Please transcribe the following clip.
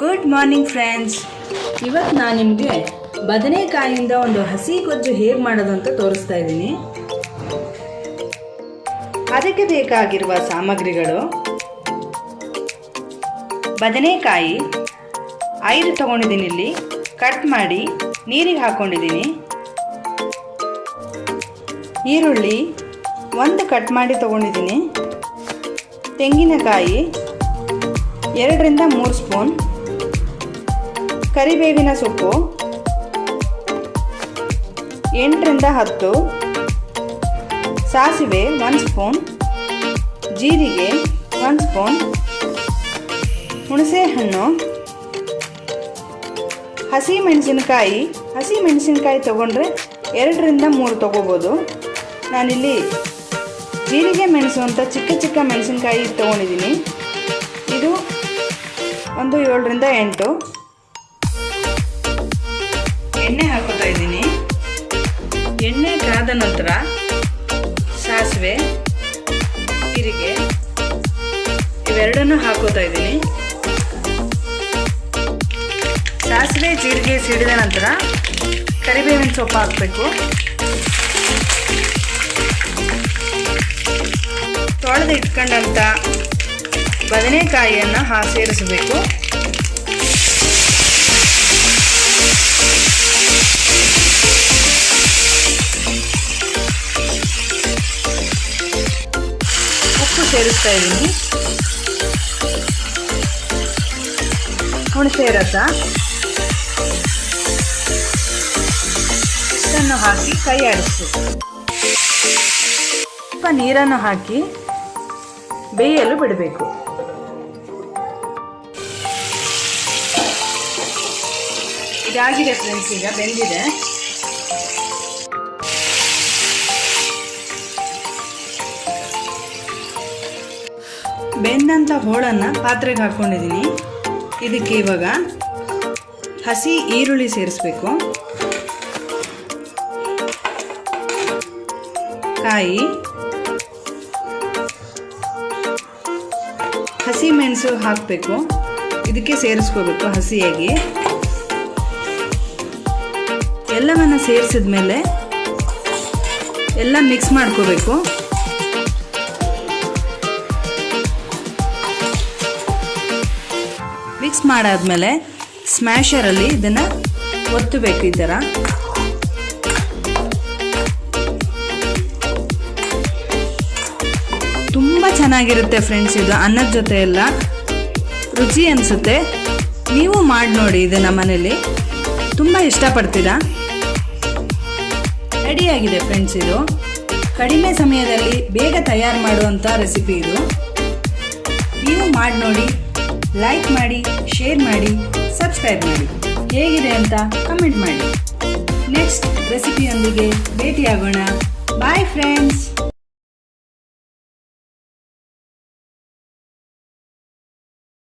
Good morning friends ಇವತ್ತು ನಾನು ನಿಮಗೆ ಬದನೆಕಾಯಿಯಿಂದ ಒಂದು ಹಸಿ ಗೊಜ್ಜು ಹೇಗೆ ಮಾಡೋದು ಅಂತ ತೋರಿಸ್ತಾ ಇದ್ದೀನಿ. ಅದಕ್ಕೆ ಬೇಕಾಗಿರುವ ಸಾಮಗ್ರಿಗಳು. ಬದನೆಕಾಯಿ, ಐದು ತಗೊಂಡಿದ್ದೀನಿ ಇಲ್ಲಿ. ಕಟ್ ಮಾಡಿ, ನೀರಿಗೆ ಹಾಕ್ಕೊಂಡಿದ್ದೀನಿ ಈರುಳ್ಳಿ, ಒಂದು ಕಟ್ ಮಾಡಿ ತಗೊಂಡಿದ್ದೀನಿ. ತೆಂಗಿನಕಾಯಿ, ಎರಡರಿಂದ ಮೂರು ಸ್ಪೂನ್. ಕರಿಬೇವಿನ ಸೊಪ್ಪು ಎಂಟರಿಂದ ಹತ್ತು. ಸಾಸಿವೆ ಒನ್ ಸ್ಪೂನ್. ಜೀರಿಗೆ ಒಂದು ಸ್ಪೂನ್. ಹುಣಸೆಹಣ್ಣು. ಹಸಿ ಮೆಣಸಿನಕಾಯಿ ಹಸಿ ಮೆಣಸಿನಕಾಯಿ ತೊಗೊಂಡ್ರೆ ಎರಡರಿಂದ ಮೂರು ತೊಗೋಬೋದು. ನಾನಿಲ್ಲಿ ಜೀರಿಗೆ ಮೆಣಸು ಅಂತ ಚಿಕ್ಕ ಚಿಕ್ಕ ಮೆಣಸಿನಕಾಯಿ ತೊಗೊಂಡಿದ್ದೀನಿ. ಇದು ಒಂದು ಏಳರಿಂದ ಎಂಟು. ಎಣ್ಣೆ ಹಾಕೋತಾ ಇದ್ದೀನಿ. ಎಣ್ಣೆ ಕಾದ ನಂತರ ಸಾಸಿವೆ ಜೀರಿಗೆ ಇವೆರಡನ್ನು ಹಾಕೋತಾ ಇದ್ದೀನಿ. ಸಾಸಿವೆ, ಜೀರಿಗೆ ಸಿಡಿದ ನಂತರ ಕರಿಬೇವಿನ ಸೊಪ್ಪು ಹಾಕಬೇಕು. ತೊಳೆದು ಇಟ್ಕೊಂಡಂಥ ಬದನೆಕಾಯಿಯನ್ನು ಹಾ ಸೇರಿಸಬೇಕು. ಸೇರಿಸ್ತಾ ಇದ್ದೀನಿ. ಹುಣಸೆ ರಸ ಇಷ್ಟನ್ನು ಹಾಕಿ ಕೈ ಆಡಿಸ್ಬೇಕು ಸ್ವಲ್ಪ ನೀರನ್ನು ಹಾಕಿ ಬೇಯಲು ಬಿಡಬೇಕು. ಇದಾಗಿದೆ ಫ್ರೆಂಡ್ಸ್ ಈಗ ಬೆಂದಿದೆ. ಬೆಂದಂಥ ಹೋಳನ್ನು ಪಾತ್ರೆಗೆ ಹಾಕ್ಕೊಂಡಿದ್ದೀನಿ ಇದಕ್ಕೆ ಇವಾಗ ಹಸಿ ಈರುಳ್ಳಿ ಸೇರಿಸ್ಬೇಕು. ಕಾಯಿ. ಹಸಿ ಮೆಣಸು ಹಾಕಬೇಕು. ಇದಕ್ಕೆ ಸೇರಿಸ್ಕೋಬೇಕು ಹಸಿಯಾಗಿ. ಎಲ್ಲವನ್ನು ಸೇರಿಸಿದ ಮೇಲೆ ಎಲ್ಲ ಮಿಕ್ಸ್ ಮಾಡ್ಕೋಬೇಕು. ಮಿಕ್ಸ್ ಮಾಡಾದ್ಮೇಲೆ ಸ್ಮ್ಯಾಶರಲ್ಲಿ ಇದನ್ನು ಒತ್ತಬೇಕು ಈ ಥರ ತುಂಬ ಚೆನ್ನಾಗಿರುತ್ತೆ ಫ್ರೆಂಡ್ಸ್ ಇದು, ಅನ್ನದ ಜೊತೆ ಎಲ್ಲ. ರುಚಿ ಅನಿಸುತ್ತೆ. ನೀವು ಮಾಡಿ ನೋಡಿ ಇದನ್ನು ಮನೇಲಿ. ತುಂಬ ಇಷ್ಟಪಡ್ತೀರಾ? ರೆಡಿಯಾಗಿದೆ ಫ್ರೆಂಡ್ಸ್ ಇದು. ಕಡಿಮೆ ಸಮಯದಲ್ಲಿ ಬೇಗ ತಯಾರು ಮಾಡುವಂಥ ರೆಸಿಪಿ ಇದು. ನೀವು ಮಾಡಿ ನೋಡಿ. ಲೈಕ್ ಮಾಡಿ ಶೇರ್ ಮಾಡಿ ಸಬ್ಸ್ಕ್ರೈಬ್ ಮಾಡಿ. ಹೇಗಿದೆ ಅಂತ ಕಮೆಂಟ್ ಮಾಡಿ. ನೆಕ್ಸ್ಟ್ ರೆಸಿಪಿಯೊಂದಿಗೆ ಭೇಟಿಯಾಗೋಣ. Bye friends